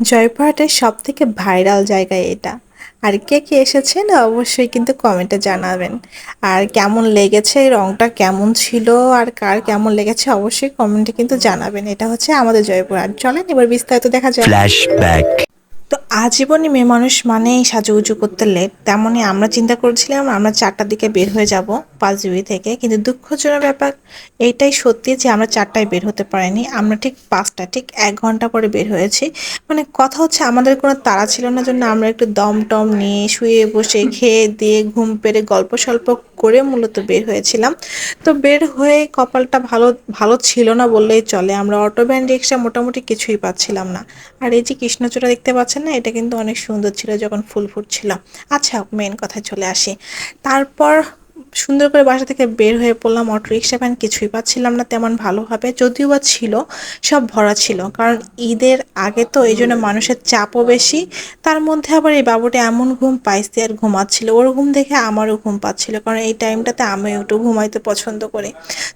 জয়পুরহাটের সব থেকে ভাইরাল জায়গা এটা। আর কে কে এসেছেন অবশ্যই কিন্তু কমেন্টে জানাবেন। আর কেমন লেগেছে রংটা কেমন ছিল আর কার কেমন লেগেছে অবশ্যই কমেন্টে কিন্তু জানাবেন। এটা হচ্ছে আমাদের জয়পুরহাট। চলেন এবার বিস্তারিত দেখা যায় ফ্ল্যাশব্যাক তো আজীবনই মেয়ে মানুষ মানেই সাজুগুজু করতে লেট তেমনই আমরা চিন্তা করছিলাম আমরা চারটার দিকে বের হয়ে যাব পাঁচজুবি থেকে। কিন্তু দুঃখজনক ব্যাপার এইটাই সত্যি যে আমরা চারটায় বের হতে পারিনি। আমরা ঠিক পাঁচটা, ঠিক এক ঘণ্টা পরে বের হয়েছি। মানে কথা হচ্ছে আমাদের কোনো তাড়া ছিল না জন্য আমরা একটু দম টম নিয়ে শুয়ে বসে খেয়ে দিয়ে ঘুম পেরে গল্প স্বল্প করে মূলত বের হয়েছিলাম। তো বের হয়ে কপালটা ভালো ভালো ছিল না বললেই চলে। আমরা অটো ভ্যান রিক্সা মোটামুটি কিছুই পাচ্ছিলাম না। আর এই যে কৃষ্ণচূড়া দেখতে পাচ্ছেন না এটা কিন্তু অনেক সুন্দর ছিল যখন ফুল ফুটছিল। আচ্ছা মেন কথায় চলে আসি। তারপর সুন্দর করে বাসা থেকে বের হয়ে পড়লাম, অটো রিক্সা ভ্যান কিছুই পাচ্ছিলাম না, তেমন ভালোভাবে যদিও বা ছিল, সব ভরা ছিল। কারণ ঈদের আগে তো এই জন্য মানুষের চাপও বেশি। তার মধ্যে আবার এই বাবুটা এমন ঘুম পাইছে আর ঘুমাচ্ছিল। ওর ঘুম দেখে আমারও ঘুম পাচ্ছিল, কারণ এই টাইমটাতে আমি একটু ঘুমাইতে পছন্দ করি।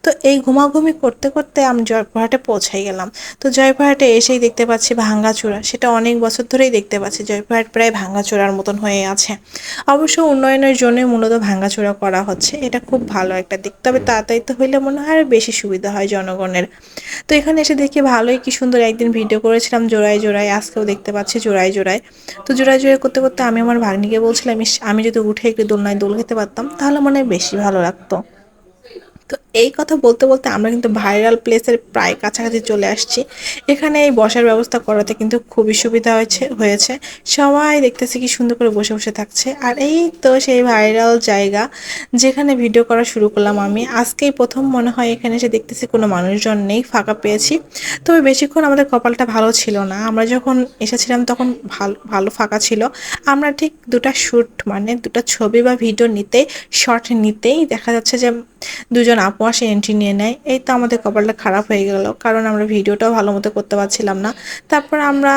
তো এই ঘুমাঘুমি করতে করতে আমি জয়পুরহাটে পৌঁছাই গেলাম। তো জয়পুরহাটে এসেই দেখতে পাচ্ছি ভাঙ্গাচূড়া। সেটা অনেক বছর ধরেই দেখতে পাচ্ছি। জয়পুরহাট প্রায় ভাঙ্গাচূড়ার মতন হয়ে আছে। অবশ্য উন্নয়নের জন্যই মূলত ভাঙ্গাচূড়া করা হচ্ছে। এটা খুব ভালো একটা দিক। তবে তাড়াতাড়িতে হইলে মনে হয় আরও বেশি সুবিধা হয় জনগণের। তো এখানে এসে দেখি ভালোই কি সুন্দর একদিন ভিডিও করেছিলাম জোড়ায় জোড়ায়। আজকেও দেখতে পাচ্ছি জোড়ায় জোড়ায়। তো জোড়ায় জোড়ায় করতে করতে আমি আমার ভাগ্নিকে বলছিলাম আমি যদি উঠে একটু দোলনায় দোল খেতে পারতাম তাহলে মনে হয় বেশি ভালো লাগতো। এই কথা বলতে বলতে আমরা কিন্তু ভাইরাল প্লেসের প্রায় কাছাকাছি চলে আসছি। এখানে এই বসার ব্যবস্থা করাতে কিন্তু খুবই সুবিধা হয়েছে হয়েছে। সবাই দেখতেছি কি সুন্দর করে বসে বসে থাকছে। আর এই তো সেই ভাইরাল জায়গা যেখানে ভিডিও করা শুরু করলাম আমি। আজকেই প্রথম মনে হয় এখানে এসে দেখতেছি কোনো মানুষজন নেই, ফাঁকা পেয়েছি। তবে বেশিক্ষণ আমাদের কপালটা ভালো ছিল না। আমরা যখন এসেছিলাম তখন ভালো ভালো ফাঁকা ছিল। আমরা ঠিক দুটা শ্যুট মানে দুটা ছবি বা ভিডিও নিতেই শর্ট নিতেই দেখা যাচ্ছে যে দুজন আপু আসে এন্ট্রি নিয়ে নেয়। এই তো আমাদের কপালটা খারাপ হয়ে গেল, কারণ আমরা ভিডিওটাও ভালো মতো করতে পারছিলাম না। তারপর আমরা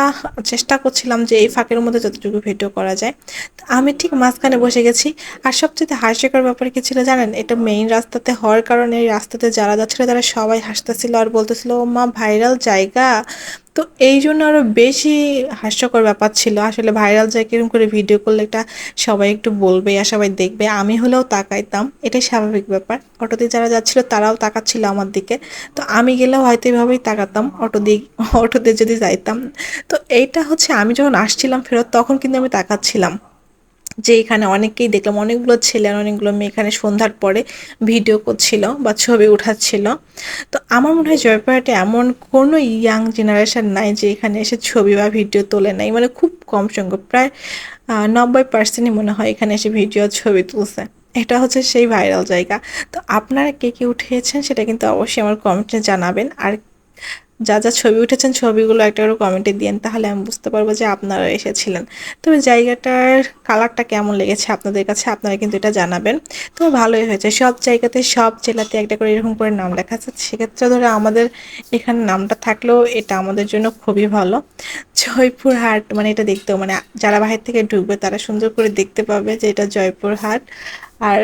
চেষ্টা করছিলাম যে এই ফাঁকের মধ্যে যতটুকু ভিডিও করা যায়। আমি ঠিক মাঝখানে বসে গেছি। আর সবচেয়ে হাস্যকর ব্যাপার কি ছিল জানেন? এটা মেইন রাস্তাতে হওয়ার কারণে এই রাস্তাতে যারা যাচ্ছিল তারা সবাই হাসতেছিল আর বলতেছিল মা ভাইরাল জায়গা। তো এই জন্য আরও বেশি হাস্যকর ব্যাপার ছিল। আসলে ভাইরাল যায় কীরকম করে ভিডিও করলে এটা সবাই একটু বলবে আর সবাই দেখবে। আমি হলেও তাকাইতাম, এটাই স্বাভাবিক ব্যাপার। অটোতে যারা যাচ্ছিল তারাও তাকাচ্ছিল আমার দিকে। তো আমি গেলেও হয়তো এভাবেই তাকাতাম, অটো দিয়ে, অটোতে যদি যাইতাম। তো এইটা হচ্ছে আমি যখন আসছিলাম ফেরত, তখন কিন্তু আমি তাকাচ্ছিলাম। যে এখানে অনেকেই দেখলাম, অনেকগুলো ছেলে আর অনেকগুলো মেয়ে এখানে সন্ধ্যার পরে ভিডিও করছিল বা ছবি উঠাচ্ছিল। তো আমার মনে হয় জয়পুরহাটে এমন কোনো ইয়াং জেনারেশন নাই যে এখানে এসে ছবি বা ভিডিও তোলে নাই। মানে খুব কম সংখ্যক, প্রায় নব্বই পার্সেন্টই মনে হয় এখানে এসে ভিডিও, ছবি তুলছে। এটা হচ্ছে সেই ভাইরাল জায়গা। তো আপনারা কে কে উঠিয়েছেন সেটা কিন্তু অবশ্যই আমার কমেন্টে জানাবেন। আর যা যা ছবি উঠেছেন ছবিগুলো একটা করে কমেন্টে দিন তাহলে আমি বুঝতে পারব যে আপনারা এসেছিলেন। তবে জায়গাটার কালারটা কেমন লেগেছে আপনাদের কাছে, আপনারা কিন্তু এটা জানাবেন। তো ভালোই হয়েছে, সব জায়গাতে, সব জেলাতে একটা করে এরকম করে নাম লেখা আছে। সেক্ষেত্রে ধরে আমাদের এখানে নামটা থাকলেও এটা আমাদের জন্য খুবই ভালো। জয়পুর হাট মানে এটা দেখতেও মানে যারা বাহির থেকে ঢুকবে তারা সুন্দর করে দেখতে পাবে যে এটা জয়পুর হাট আর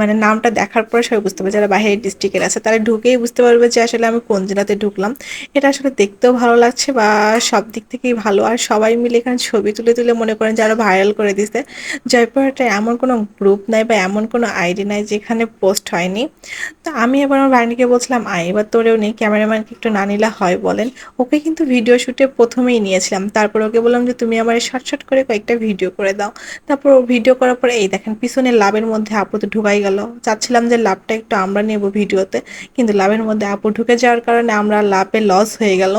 মানে নামটা দেখার পরে সবাই বুঝতে পারবে যারা বাইরের ডিস্ট্রিক্টের আছে, তারা ঢুকেই বুঝতে পারবে যে আসলে আমি কোন জেলাতে ঢুকলাম। এটা আসলে দেখতেও ভালো লাগছে বা সব দিক থেকেই ভালো। আর সবাই মিলে এখানে ছবি তুলে তুলে মনে করেন যে আরও ভাইরাল করে দিছে জয়পুরহাটে এমন কোনো গ্রুপ নাই বা এমন কোনো আইডি নাই যেখানে পোস্ট হয়নি। তো আমি এবার আমার ভাইনিকে বলছিলাম, আয়, এবার তোরেও নেই ক্যামেরাম্যানকে একটু না নিলে হয়, বলেন। ওকে কিন্তু ভিডিও শ্যুটে প্রথমেই নিয়েছিলাম। তারপর ওকে বললাম যে, তুমি আমার শর্ট শর্ট করে কয়েকটা ভিডিও করে দাও। তারপর ভিডিও করার পরে, এই দেখেন পিছনে লাভের মধ্যে আপু তো ঢুকাই গেল। চাচ্ছিলাম যে লাভটা একটু আমরা নেব ভিডিওতে, কিন্তু লাভের মধ্যে আপু ঢুকে যাওয়ার কারণে আমরা লাভে লস হয়ে গেল।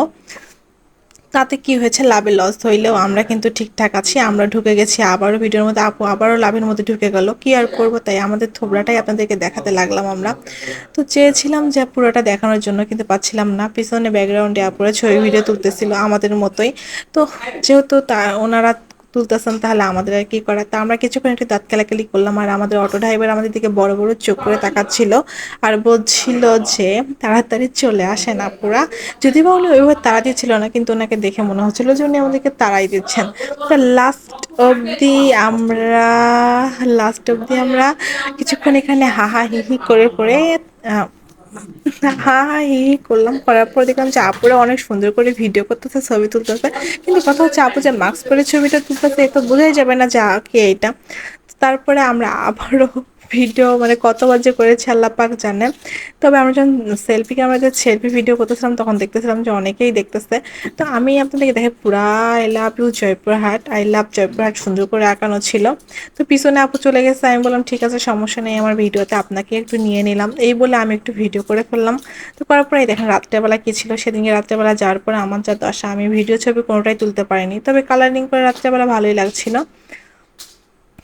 তাতে কি হয়েছে? লাভে লস হইলেও আমরা কিন্তু ঠিকঠাক আছি, আমরা ঢুকে গেছি, আবারও ভিডিওর মধ্যে আপু আবারও লাভের মধ্যে ঢুকে গেল। কি আর করব তাই? আমাদের থোবড়াটাই আপনাদেরকে দেখাতে লাগলাম আমরা। তো চেয়েছিলাম যে পুরোটা দেখানোর জন্য, কিন্তু পাচ্ছিলাম না। পিছনে ব্যাকগ্রাউন্ডে আপুরা ছবি ভিডিও তুলতেছিল আমাদের মতোই। তো যেহেতু তা ওনারা তুলতেছেন, তাহলে আমাদের আর কি করা তা আমরা কিছুক্ষণ একটু দাঁত কেলাকেলি করলাম, আর আমাদের অটো ড্রাইভার আমাদের দিকে বড় বড় চোখ করে তাকাচ্ছিল আর বলছিল যে, তাড়াতাড়ি চলে আসেন আপুরা। যদি বা উনি ওইভাবে তাড়া দিচ্ছিল না, কিন্তু ওনাকে দেখে মনে হচ্ছিল যে উনি আমাদেরকে তাড়াই দিচ্ছেন। তো লাস্ট অবধি আমরা লাস্ট অবধি আমরা কিছুক্ষণ এখানে হাহা হিহি করে করে হ্যাঁ হি করলাম, করার পর দেখলাম যে আপুরা অনেক সুন্দর করে ভিডিও করতেছে, ছবি তুলতেছে। কিন্তু কথা হচ্ছে আপু যে মাস্ক পরে ছবিটা তুলতেছে তো বোঝাই যাবে না যে কে এটা। তারপরে আমরা আবারও ভিডিও মানে কতবার যে করেছি আল্লাহ পাক জানে। তবে আমরা যখন সেলফি ক্যামেরাতে সেলফি ভিডিও করতেছিলাম, তখন দেখতেছিলাম যে অনেকেই দেখতেছে। তো আমি আপনাদেরকে দেখে পুরা I love you Joypurhat. I love Joypurhat সুন্দর করে আঁকানো ছিল। তো পিছনে আপু চলে গেছে, আমি বললাম, ঠিক আছে, সমস্যা নেই, আমার ভিডিওতে আপনাকে একটু নিয়ে নিলাম। এই বলে আমি একটু ভিডিও করে ফেললাম। তো করার পরে দেখেন, রাত্রেবেলা কী ছিল? সেদিনকে রাত্রেবেলা যাওয়ার পরে আমার যা দশা, আমি ভিডিও ছবি কোনোটাই তুলতে পারিনি। তবে কালারিং করে রাত্রেবেলা ভালোই লাগছিল।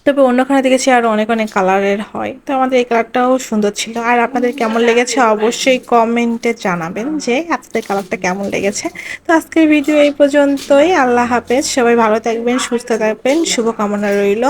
তবে অন্যখানে দেখেছি আরও অনেক অনেক কালারের হয়। তো আমাদের এই কালারটাও সুন্দর ছিল। আর আপনাদের কেমন লেগেছে অবশ্যই কমেন্টে জানাবেন যে আপনাদের কালারটা কেমন লেগেছে। তো আজকের ভিডিও এই পর্যন্তই। আল্লাহ হাফেজ। সবাই ভালো থাকবেন, সুস্থ থাকবেন। শুভকামনা রইল।